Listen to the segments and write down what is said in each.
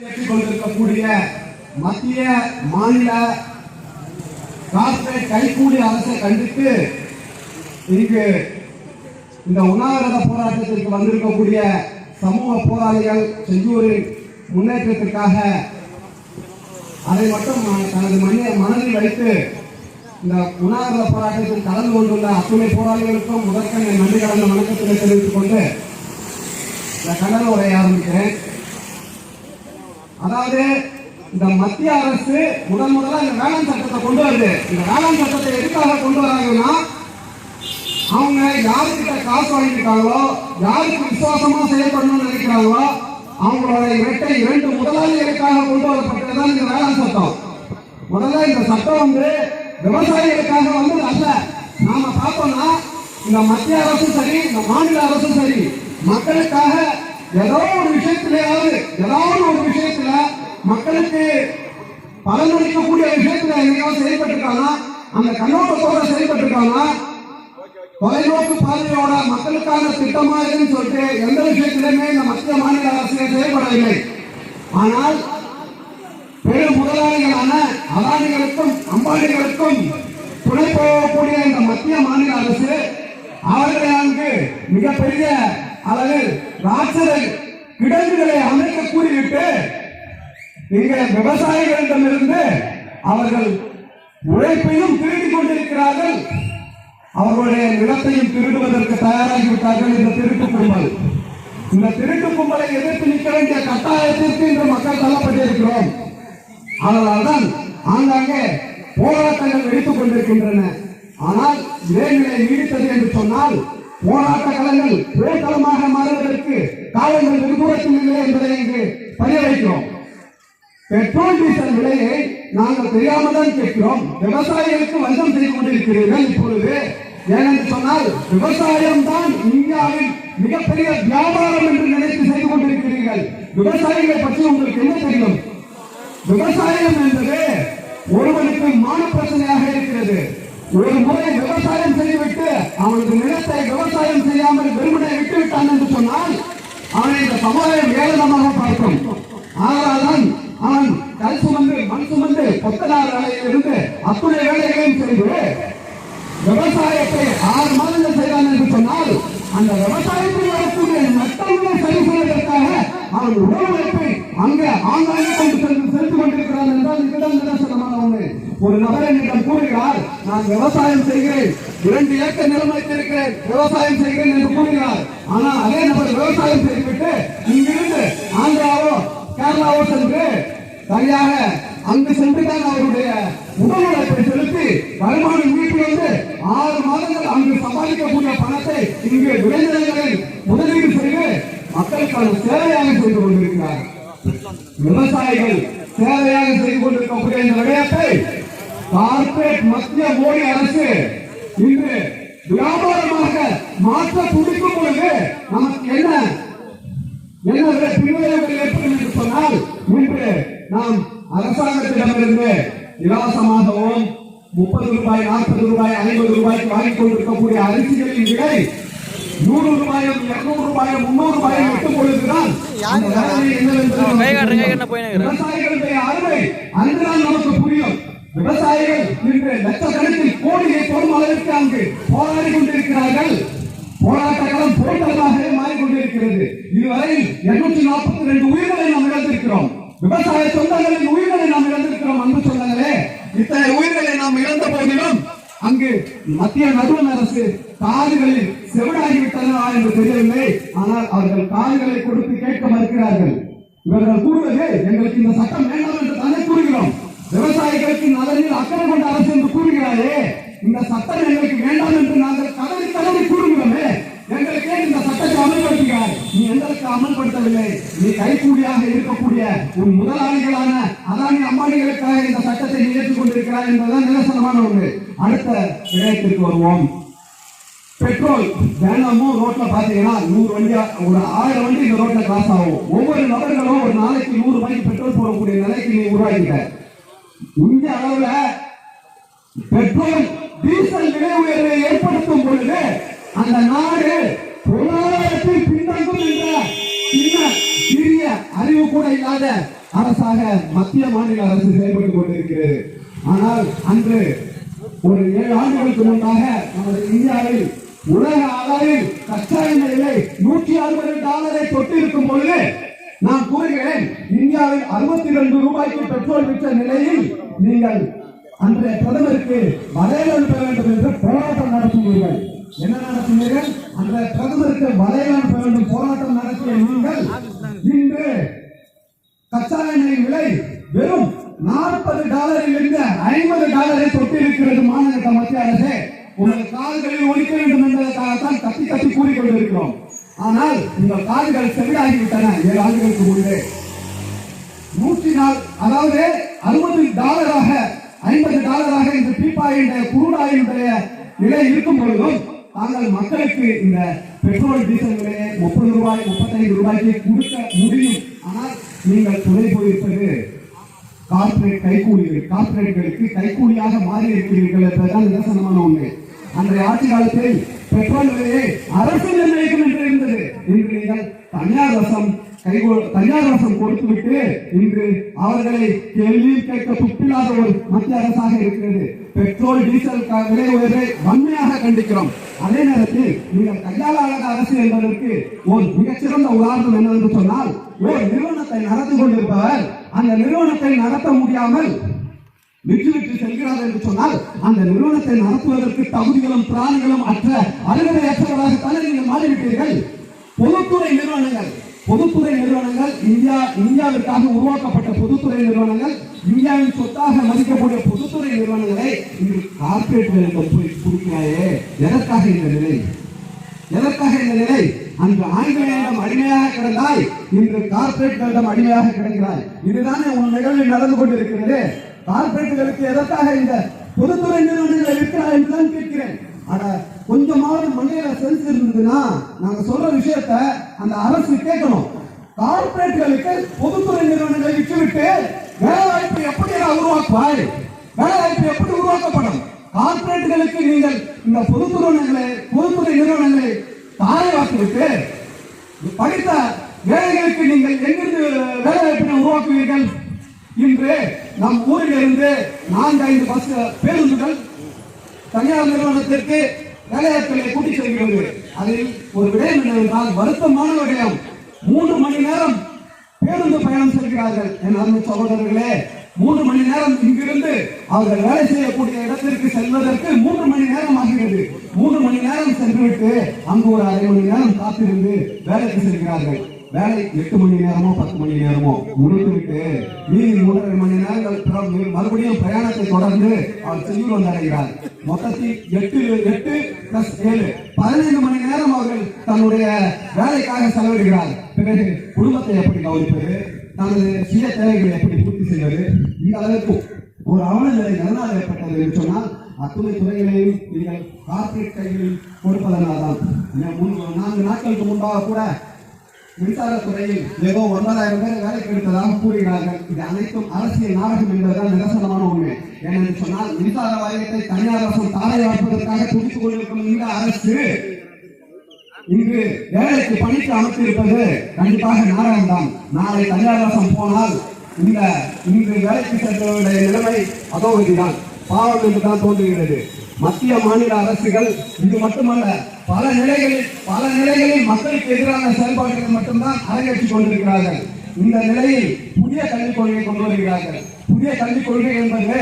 கொண்டிருக்கக்கூடிய மத்திய மாநில கார்ப்பரேட் கைகூலி அரசை கண்டித்து இங்கு இந்த உண்ணாவிரத போராட்டத்திற்கு வந்திருக்கக்கூடிய சமூக போராளிகள் செஞ்சூரின் முன்னேற்றத்திற்காக அதை மட்டும் தனது மனித மனதில் வைத்து இந்த உண்ணாவிரத போராட்டத்தில் கலந்து கொண்டுள்ள அத்துணை போராளிகளுக்கும் முதற்கண் நன்றி கலந்த வணக்கத்தினை தெரிவித்துக் கொண்டு இந்த கடல் உரையை ஆரம்பிக்கிறேன். அதாவது இந்த மத்திய அரசு முதன் முதலா இந்த வேளாண் சட்டத்தை கொண்டு வருது. இந்த வேளாண் சட்டத்தை எதுக்காக கொண்டு வராங்கன்னா அவங்க யாருக்கிட்ட காசு வாங்கியிருக்காங்களோ யாருக்கு விசுவாசமா செயல்படணும்னு நினைக்கிறாங்களோ அவங்களோட இரட்டை இரண்டு முதலாளிகளுக்காக கொண்டு வரப்பட்டதுதான் இந்த வேளாண் சட்டம். முதல்ல இந்த சட்டம் வந்து விவசாயிகளுக்காக வந்து அல்ல. நாம பார்த்தோம்னா இந்த மத்திய அரசும் சரி இந்த மாநில அரசும் சரி மக்களுக்காக ஏதோ ஒரு விஷயத்திலேயாவது ஏதாவது ஒரு விஷயத்துல மக்களுக்கு பலனளிக்கக்கூடிய விஷயத்துல எங்கேயாவது செயல்பட்டிருக்காங்க அந்த கண்ணோட்டத்தோட செயல்பட்டிருக்காங்க தொலைநோக்கு பார்வையோட மக்களுக்கான திட்டமா இருக்குன்னு சொல்லிட்டு எந்த விஷயத்திலுமே இந்த மத்திய மாநில அரசு செயல்படவில்லை. ஆனால் பெரும் முதலாளிகளான அதானிகளுக்கும் அம்பானிகளுக்கும் துணை போகக்கூடிய இந்த மத்திய மாநில அரசு அவர்களை அங்கு மிகப்பெரிய அல்லது ராட்சத கிடங்குகளை அமைக்க கூறிவிட்டு இங்க விவசாயிகளிடமிருந்து அவர்கள் உழைப்பையும் திருடி கொண்டிருக்கிறார்கள். அவர்களுடைய நிலத்தையும் திருடுவதற்கு தயாராகிவிட்டார்கள் இந்த திருட்டு கும்பல். இந்த திருட்டு கும்பலை எதிர்த்து நிற்க வேண்டிய கட்டாயத்திற்கு இன்று மக்கள் தள்ளப்பட்டிருக்கிறோம். அதனால்தான் ஆங்காங்கே போராட்டங்கள் வெடித்துக் கொண்டிருக்கின்றன. ஆனால் இதே நிலை நீடித்தது என்று சொன்னால் போராட்ட களங்கள் போர்க்களமாக காலங்கள் வெகு தூரத்தில் இல்லை என்பதை இங்கு பதிய வைக்கிறோம் பெட்ரோல் டீசல் விலையை நாங்கள் தெரியாமல் தான் கேட்கிறோம். விவசாயிகளுக்கு வஞ்சம் செய்து கொண்டிருக்கிறீர்கள் இப்பொழுது. ஏனென்று சொன்னால் விவசாயம் தான் இந்தியாவில் மிகப்பெரிய வியாபாரம் என்று நினைத்து செய்து கொண்டிருக்கிறீர்கள். விவசாயிகளை பற்றி உங்களுக்கு என்ன தெரியும்? விவசாயம் என்பது ஒருவனுக்கு மான பிரச்சனையாக இருக்கிறது. ஒரு முறை விவசாயம் செய்துவிட்டு அவனுக்கு நிலத்தை விவசாயம் செய்யாமல் வெறுமனை விட்டு விட்டான் என்று சொன்னால் அவனை இந்த சமுதாயம் ஏளனமாக பார்க்கும். ஆனால்தான் அவன் கல் சுமந்து மண் சுமந்து கொத்தனார் வேலையிலிருந்து அத்துணை வேலைகளையும் செய்து விவசாயத்தை ஆறு மாதங்கள் செய்தான் என்று சொன்னால் அந்த விவசாயத்தில் வரக்கூடிய நட்டங்களை சரி செய்வதற்காக அவன் உடல் உழைப்பை அங்கே ஆங்காங்கே கொண்டு சென்று செலுத்திக் கொண்டிருக்கிறான் என்றால் இதுதான் நிதர்சனமான ஒன்று. ஒரு நபர் என்னிடம் கூறுகிறார் நான் விவசாயம் செய்கிறேன் இரண்டு ஏக்கர் நிலம் வைத்திருக்கிறேன் விவசாயம் செய்கிறேன் என்று கூறுகிறார். ஆனால் அதே நபர் விவசாயம் செய்துவிட்டு இங்கிருந்து ஆந்திராவோ கேரளாவோ சென்று சரியாக அங்கு சென்றுதான் அவருடைய உடல் உழைப்பை செலுத்தி வருமானம் வீட்டில் வந்து ஆறு மாதங்கள் அங்கு சம்பாதிக்கக்கூடிய பணத்தை இங்கு விளைநிலங்களில் முதலீடு செய்து மக்களுக்கான சேவையாக செய்து கொண்டிருக்கிறார் விவசாயிகள் சேவையாக செய்து கொண்டிருக்கக்கூடிய இந்த விடயத்தை கார்ப்பரேட் மத்திய மோடி அரசு இன்று வியாபாரமாக மாற்ற துடிக்கும் பொழுது நமக்கு என்ன என்ன பின்விளைவுகள் ஏற்படும் என்று சொன்னால் இன்று நாம் அரசாங்கத்திடமிருந்து இலவசமாகவும் முப்பது ரூபாய் நாற்பது ரூபாய் ஐம்பது ரூபாய்க்கு வாங்கிக் கொண்டிருக்கக்கூடிய அரிசிகளின் விலை நூறு ரூபாயும் இருநூறு ரூபாயும் முன்னூறு ரூபாயும் எட்டும் பொழுதுதான். விவசாயிகளுடைய அருமை அன்றுதான் நமக்கு புரியும். விவசாயிகள் இன்று லட்சக்கணக்கில் கோடியை தொடும் அளவிற்கு அங்கு போராடி கொண்டிருக்கிறார்கள். போராட்ட களம் போராட்டமாகவே மாறிக்கொண்டிருக்கிறது. இதுவரை இருநூற்றி நாற்பத்தி ரெண்டு உயிர்களை நாம் இழந்திருக்கிறோம். விவசாய சொந்தங்களின் உயிர்களை நாம் இழந்திருக்கிறோம். அன்பு சொந்தங்களே இத்தனை உயிர்களை நாம் இழந்த போதிலும் அங்கு மத்திய நடுவண் அரசு காதுகளில் செவிடாகிவிட்டதா என்று தெரியவில்லை. ஆனால் அவர்கள் காதுகளை கொடுத்து கேட்க மறுக்கிறார்கள். இவர்கள் கூறுவது எங்களுக்கு இந்த சட்டம் வேண்டாம் என்று தானே கூறுகிறோம். விவசாயிகளுக்கு நலனில் அக்கறை கொண்ட அரசு என்று கூறுகிறாரே. இந்த சட்டம் எங்களுக்கு வேண்டாம் என்று நாங்கள் கதறி கதறி கூறுகிறோமே எங்களுக்கு ஏன் இந்த சட்டத்தை அமல்படுத்துகிறார் நீ அமல்படுத்தவில்லை. நீ கைகூலியாக இருக்கக்கூடிய உன் முதலாளிகளான அதானி அம்பானிகளுக்காக இந்த சட்டத்தை நிகழ்த்திக் கொண்டிருக்கிறார் என்பதுதான் நிதர்சனமான ஒன்று. அடுத்த விடயத்திற்கு வருவோம். பெட்ரோல் தினமும் ரோட்ல பாத்தீங்கன்னா நூறு வண்டியா ஒரு ஆயிரம் வண்டி இந்த ரோட்ல கிராஸ் ஆகும். ஒவ்வொரு நபர்களும் ஒரு நாளைக்கு நூறு ரூபாய்க்கு பெட்ரோல் போடக்கூடிய நிலைக்கு நீ உருவாக்கிட்ட இந்திய அளவுல பெட்ரோல் டீசல் விலை உயர்வை ஏற்படுத்தும் பொழுது அந்த நாடு பொருளாதாரத்தில் பின்தங்கும் என்ற சின்ன சிறிய அறிவு கூட இல்லாத அரசாக மத்திய மாநில அரசு செயல்பட்டுக் கொண்டிருக்கிறது. ஆனால் அன்று ஒரு ஏழு ஆண்டுகளுக்கு முன்பாக நமது இந்தியாவில் உலக அளவில் கச்சா எண்ணெய் விலை நூற்றி அறுபது டாலரை தொட்டிருக்கும் பொழுது நான் கூறுகிறேன் இந்தியாவில் அறுபத்தி ரெண்டு ரூபாய்க்கு பெட்ரோல் விற்ற நிலையில் நீங்கள் அன்றைய பிரதமருக்கு வளையல் வேண்டும் என்று போராட்டம் நடத்தினீர்கள். என்ன நடத்தினீர்கள் அந்த பிரதமருக்கு வளையல் வேண்டும் போராட்டம் நடத்திய நீங்கள் இன்று கச்சா எண்ணெய் விலை வெறும் நாற்பது டாலரில் இருந்து ஐம்பது டாலரை தொட்டிருக்கிறது மாநில மத்திய அரசு. உங்கள் கால்களில் ஒழிக்க வேண்டும் என்பதற்காகத்தான் கத்தி கத்தி கூறிக்கொண்டிருக்கிறோம். ஆனால் உங்கள் கால்கள் செவிடாகிவிட்டன. ஏழு ஆண்டுகளுக்கு முன்பே. நூற்றி நாள் அதாவது அறுபது டாலராக ஐம்பது டாலராக இந்த பீப்பாயினுடைய குருடாயினுடைய நிலை இருக்கும் பொழுதும் ஆனால் மக்களுக்கு இந்த பெட்ரோல் டீசல் விலையை முப்பது ரூபாய் முப்பத்தைந்து ரூபாய்க்கு கொடுக்க முடியும். ஆனால் நீங்கள் துணை போயிருப்பது கார்பரேட் கைக்கூலிகள் கார்ப்பரேட்களுக்கு கைக்கூலியாக மாறி இருக்கிறீர்கள் என்பதுதான் நிதர்சனமான உண்மை. அன்றைய ஆட்சி காலத்தில் பெட்ரோல் விலையை அரசு நிர்ணயிக்கும் என்று இருந்தது. இன்று நீங்கள் தனியார் வசம் கைகோ தனியார் அரசு கொடுத்துவிட்டு இன்று அவர்களை கேள்வி கேட்க துப்பில்லாத ஒரு மத்திய அரசாக இருக்கிறது. பெட்ரோல் டீசல் விலை உயர்வை வன்மையாக கண்டிக்கிறோம். அதே நேரத்தில் நீங்கள் கையாளாத அரசு என்பதற்கு ஒரு மிகச்சிறந்த உதாரணம் என்னவென்று சொன்னால் ஒரு நிறுவனத்தை நடந்து கொண்டிருப்பவர் அந்த நிறுவனத்தை நடத்த முடியாமல் விட்டு விட்டு செல்கிறார் என்று சொன்னால் அந்த நிறுவனத்தை நடத்துவதற்கு தகுதிகளும் பிராணிகளும் அற்ற அருகதையற்றவராகத்தானே நீங்கள் மாறிவிட்டீர்கள். பொதுத்துறை நிறுவனங்கள் பொதுத்துறை நிறுவனங்கள் இந்தியா இந்தியாவிற்காக உருவாக்கப்பட்ட பொதுத்துறை நிறுவனங்கள் இந்தியாவின் சொத்தாக மதிக்கக்கூடிய பொதுத்துறை நிறுவனங்களை இன்று கார்பரேட்களுக்கு போய் கொடுக்கிறாயே. எதற்காக இந்த நிலை? எதற்காக இந்த நிலை? அன்று ஆங்கிலேயரிடம் அடிமையாக கிடந்தாய் இன்று கார்ப்பரேட்களிடம் அடிமையாக கிடக்கிறாய். இதுதானே உன் நிகழ்வில் நடந்து கொண்டிருக்கிறது. கார்ப்பரேட்டுகளுக்கு எதற்காக இந்த பொதுத்துறை நிறுவனங்களை இருக்கிறாய் என்றுதான் கேட்கிறேன். அட கொஞ்சமாவது மண்டையில சென்ஸ் இருந்ததுன்னா நாங்க சொல்ற விஷயத்த அந்த அரசு கேட்கணும். கார்ப்பரேட்டுகளுக்கு பொதுத்துறை நிறுவனங்களை விட்டுவிட்டு வேலை வாய்ப்பு எப்படி உருவாக்குவாய்? வேலை வாய்ப்பு எப்படி உருவாக்கப்படும்? கார்ப்பரேட்டுகளுக்கு நீங்கள் இந்த பொதுத்துறை பொதுத்துறை நிறுவனங்களை தாரைவாக்கிவிட்டு படித்த வேலைகளுக்கு நீங்கள் எங்கிருந்து வேலை வாய்ப்பினை உருவாக்குவீர்கள்? இன்று நம் ஊரில் இருந்து நான்கு ஐந்து பஸ் பேருந்துகள் தனியார் நிறுவனத்திற்கு வேலையாட்களை கூட்டி செல்கிறது. அதில் ஒரு விடயம் என்னவென்றால் வருத்தமான விடயம் மூன்று மணி நேரம் பேருந்து பயணம் செல்கிறார்கள். என் அருமை சகோதரர்களே மூன்று மணி நேரம் இங்கிருந்து அவர்கள் வேலை செய்யக்கூடிய இடத்திற்கு செல்வதற்கு மூன்று மணி நேரம் ஆகிறது. மூன்று மணி நேரம் சென்றுவிட்டு அங்கு ஒரு அரை மணி நேரம் காத்திருந்து வேலைக்கு செல்கிறார்கள். வேலை எட்டு மணி நேரமோ பத்து மணி நேரமோ முடித்துவிட்டு மீதி மூன்றரை மணி நேரங்கள் பிறகு மறுபடியும் பிரயாணத்தை தொடர்ந்து அவர் செய்யூர் வந்தடைகிறார் மொத்தத்தில் எட்டு எட்டு பிளஸ் ஏழு. பதினைந்து மணி நேரம் அவர்கள் தன்னுடைய வேலைக்காக செலவிடுகிறார். பிறகு குடும்பத்தை எப்படி கவனிப்பது? தனது சுய தேவைகளை எப்படி பூர்த்தி செய்வது? இந்த அளவுக்கு ஒரு அவலநிலை நிலை ஏற்பட்டது என்று சொன்னால் அத்துணை துறைகளையும் நீங்கள் கார்ப்பரேட் கைகளில் கொடுப்பதனால்தான். இந்த நான்கு நாட்களுக்கு முன்பாக கூட மின்சாரத்துறையில் ஏதோ ஒன்பதாயிரம் பேர் வேலைக்கு எடுத்ததாக கூறுகிறார்கள். இது அனைத்தும் அரசியல் நாடகம் என்பதுதான் நிதர்சனமான உண்மை. ஏனென்று சொன்னால் மின்சார வாரியத்தை தனியார் அரசு தாரை அமைப்பதற்காக துடித்துக் கொண்டிருக்கும் இந்த அரசு இங்கு வேலைக்கு பணிக்கு அமைத்திருப்பது கண்டிப்பாக நாடகம்தான். நாளை தனியார் அரசம் போனால் இந்த இன்று வேலைக்கு சென்றவருடைய நிலைமை அதோ இதுதான் பாவம் என்றுதான் தோன்றுகிறது. மத்திய மாநில அரசுகள் இது மட்டுமல்ல பல நிலைகளில் பல நிலைகளில் மக்களுக்கு எதிரான செயல்பாடுகளை மட்டும்தான் அரங்கேற்றிக் கொண்டிருக்கிறார்கள். இந்த நிலையில் புதிய கல்விக் கொள்கையை கொண்டு வருகிறார்கள். புதிய கல்விக் கொள்கை என்பது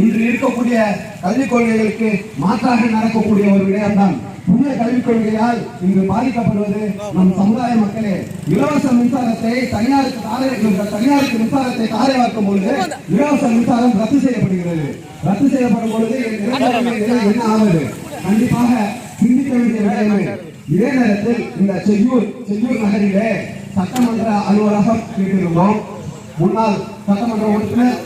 இன்று இருக்கக்கூடிய கல்விக் கொள்கைகளுக்கு மாற்றாக நடக்கக்கூடிய ஒரு விடயம்தான். புதிய கல்விக் கொள்கையால் இங்கு பாதிக்கப்படுவது நம் சமுதாய மக்களே. இலவச மின்சாரத்தை தனியாருக்கு தனியாருக்கு மின்சாரத்தை தாரை வார்க்கும் பொழுது இலவச மின்சாரம் ரத்து செய்யப்படுகிறது. ரத்து செய்யப்படும் பொழுது என்ன ஆவது? கண்டிப்பாக சிந்திக்க வேண்டிய விடயமே இதே நேரத்தில் இந்த செய்யூர் செய்யூர் நகரிலே சட்டமன்ற அலுவலகம் கேட்டிருந்தோம். முன்னாள் சட்டமன்ற உறுப்பினர்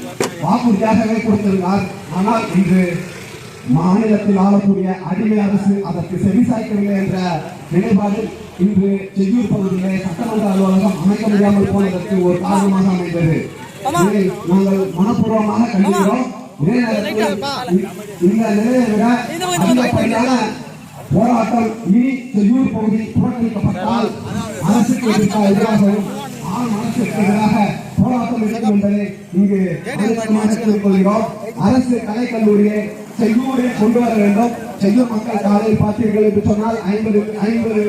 வாக்குறுதியாகவே கொடுத்திருந்தார். ஆனால் இன்று மாநிலத்தில் ஆளக்கூடிய அடிமை அரசு அதற்கு செவிசாய்க்கவில்லை என்ற நிலைப்பாடு இன்று செய்யூர் பகுதியிலே சட்டமன்ற அலுவலகம் அமைக்க முடியாமல் போனதற்கு ஒரு காரணமாக அமைந்தது. நாங்கள் மனப்பூர்வமாக கண்டிக்கிறோம். இதே நேரத்தில் இந்த நிலையை விட அதிகப்படியான போராட்டம் இனி செய்யூர் பகுதி புறக்கணிக்கப்பட்டால் அரசுக்கு எதிராகவும் ஆளும் அரசுக்கு எதிராக போராட்டம் இருக்கும் என்பதை இங்கு அழுத்தமாக கூறிக்கொள்கிறோம். அரசு கலைக்கல்லூரியை செய்யூரில் கொண்டு வர வேண்டும். செய்யூர் மக்கள் காலையில் பார்த்தீர்கள் என்று சொன்னால் ஐம்பது ஐம்பது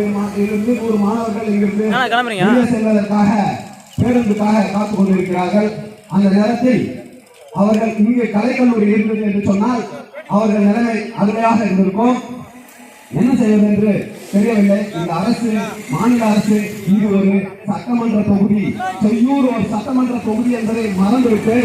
இருந்து நூறு மாணவர்கள் இங்கிருந்து செல்வதற்காக பேருந்துக்காக காத்துக் கொண்டிருக்கிறார்கள். அந்த நேரத்தில் அவர்கள் இங்கே கலைக்கல்லூரி இருந்தது என்று சொன்னால் அவர்கள் நிலைமை அருமையாக இருந்திருக்கும். என்ன செய்வது என்று தெரியவில்லை. இந்த அரசு மாநில அரசு இங்கு ஒரு சட்டமன்ற தொகுதி. செய்யூர் ஒரு சட்டமன்ற தொகுதி என்பதை மறந்துவிட்டு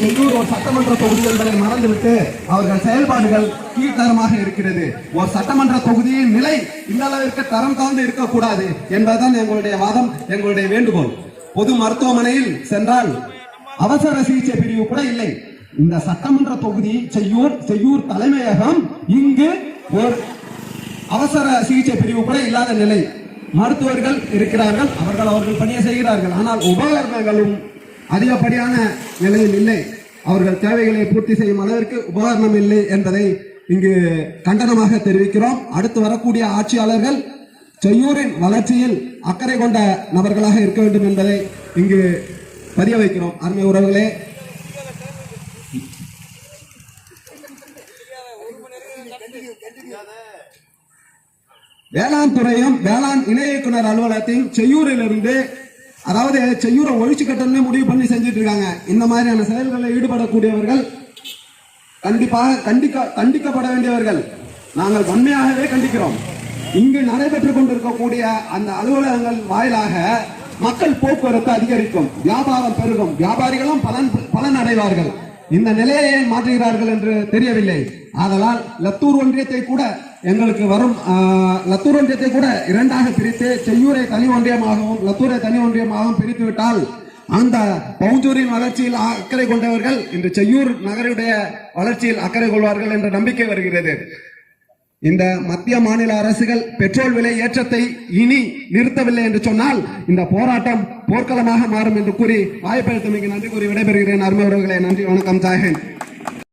செய்யூர் ஒரு சட்டமன்ற தொகுதி என்பதை மறந்துவிட்டு அவர்கள் செயல்பாடுகள் கீழ்த்தரமாக இருக்கிறது. ஒரு சட்டமன்ற தொகுதியின் நிலை இந்த அளவிற்கு தரம் தாழ்ந்து இருக்கக்கூடாது என்பதுதான் எங்களுடைய வாதம் எங்களுடைய வேண்டுகோள். பொது மருத்துவமனையில் சென்றால் அவசர சிகிச்சை பிரிவு கூட இல்லை. இந்த சட்டமன்ற தொகுதி செய்யூர் செய்யூர் தலைமையகம் இங்கு ஒரு அவசர சிகிச்சை பிரிவு கூட இல்லாத நிலை. மருத்துவர்கள் இருக்கிறார்கள் அவர்கள் அவர்கள் பணியை செய்கிறார்கள். ஆனால் உபகரணங்களும் அதிகப்படியான நிலையில் இல்லை. அவர்கள் தேவைகளை பூர்த்தி செய்யும் அளவிற்கு உபகரணம் இல்லை என்பதை இங்கு கண்டனமாக தெரிவிக்கிறோம். அடுத்து வரக்கூடிய ஆட்சியாளர்கள் செய்யூரின் வளர்ச்சியில் அக்கறை கொண்ட நபர்களாக இருக்க வேண்டும் என்பதை இங்கு பதிய வைக்கிறோம். அருமை உறவுகளே. வேளாண் துறையும் வேளாண் இணை இயக்குனர் அலுவலகத்தையும் செய்யூரிலிருந்து அதாவது செய்யூரை ஒழிச்சு கட்டணும்னு முடிவு பண்ணி செஞ்சுட்டு இருக்காங்க. இந்த மாதிரியான செயல்களில் ஈடுபடக்கூடியவர்கள் கண்டிப்பாக கண்டிக்க கண்டிக்கப்பட வேண்டியவர்கள். நாங்கள் வன்மையாகவே கண்டிக்கிறோம். இங்கு நடைபெற்றுக் கொண்டிருக்கக்கூடிய அந்த அலுவலகங்கள் வாயிலாக மக்கள் போக்குவரத்து அதிகரிக்கும் வியாபாரம் பெருகும். வியாபாரிகளும் பலன் பலன் அடைவார்கள் இந்த நிலையை ஏன் மாற்றுகிறார்கள் என்று தெரியவில்லை. ஆதலால் லத்தூர் ஒன்றியத்தை கூட எங்களுக்கு வரும் ஆஹ், லத்தூர் ஒன்றியத்தை கூட இரண்டாக பிரித்து செய்யூரை தனி ஒன்றியமாகவும் லத்தூரை தனி ஒன்றியமாகவும் பிரித்து விட்டால் அந்த பவுஞ்சூரின் வளர்ச்சியில் அக்கறை கொண்டவர்கள் இன்று செய்யூர் நகருடைய வளர்ச்சியில் அக்கறை கொள்வார்கள் என்ற நம்பிக்கை வருகிறது. இந்த மத்திய மாநில அரசுகள் பெட்ரோல் விலை ஏற்றத்தை இனி நிறுத்தவில்லை என்று சொன்னால் இந்த போராட்டம் போர்க்களமாக மாறும் என்று கூறி வாய்ப்பளித்தமைக்கு நன்றி கூறி விடைபெறுகிறேன். அருமையவர்களே நன்றி வணக்கம் ஜாயஹிந்த்